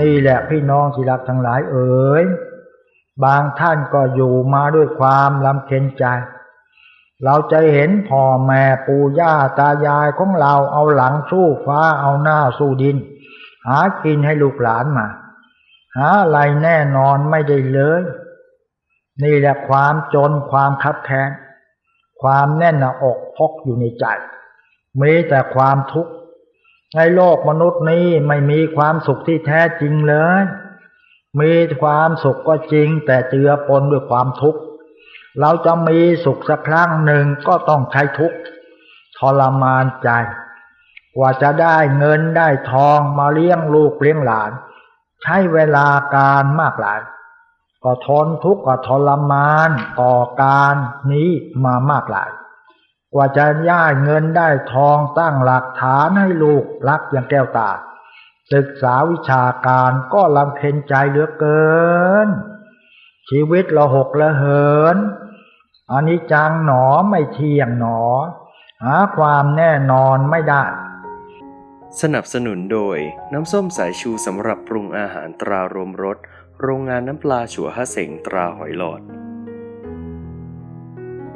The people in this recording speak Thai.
นี่แหละพี่น้องที่รักทั้งหลายเอ๋ยบางท่านก็อยู่มาด้วยความลำเค็ญใจ เราจะเห็นพ่อแม่ปู่ย่าตายายของเราเอาหลังสู้ฟ้าเอาหน้าสู้ดิน หากินให้ลูกหลานมา หาอะไรแน่นอนไม่ได้เลย นี่แหละความจนความคับแค้น ความแน่นหน้าอกพกอยู่ในใจมีแต่ความทุกข์ ในโลกมนุษย์นี้ไม่มีความสุขที่แท้จริงเลย มีความสุขก็จริง แต่เจือปนด้วยความทุกข์ เราจะมีสุขสักครั้งหนึ่งก็ต้องใช้ทุกข์ทรมานใจ กว่าจะได้เงินได้ทองมาเลี้ยงลูกเลี้ยงหลาน ใช้เวลาการมากหลาย ก็ทนทุกข์ก็ทรมานต่อการนี้มามากหลาย กว่าจะย่ายเงินได้ทองตั้งหลักฐานให้ลูกรักอย่างแก้วตา ศึกษาวิชาการก็ลำเค็ญใจเหลือเกิน ชีวิตเราหกละเหินอันนี้จังหนอไม่เที่ยงหนอ หาความแน่นอนไม่ได้ สนับสนุนโดยน้ำส้มสายชูสำหรับปรุงอาหารตรารวมรสโรงงานน้ำปลาฉัวฮะเสงตราหอยหลอด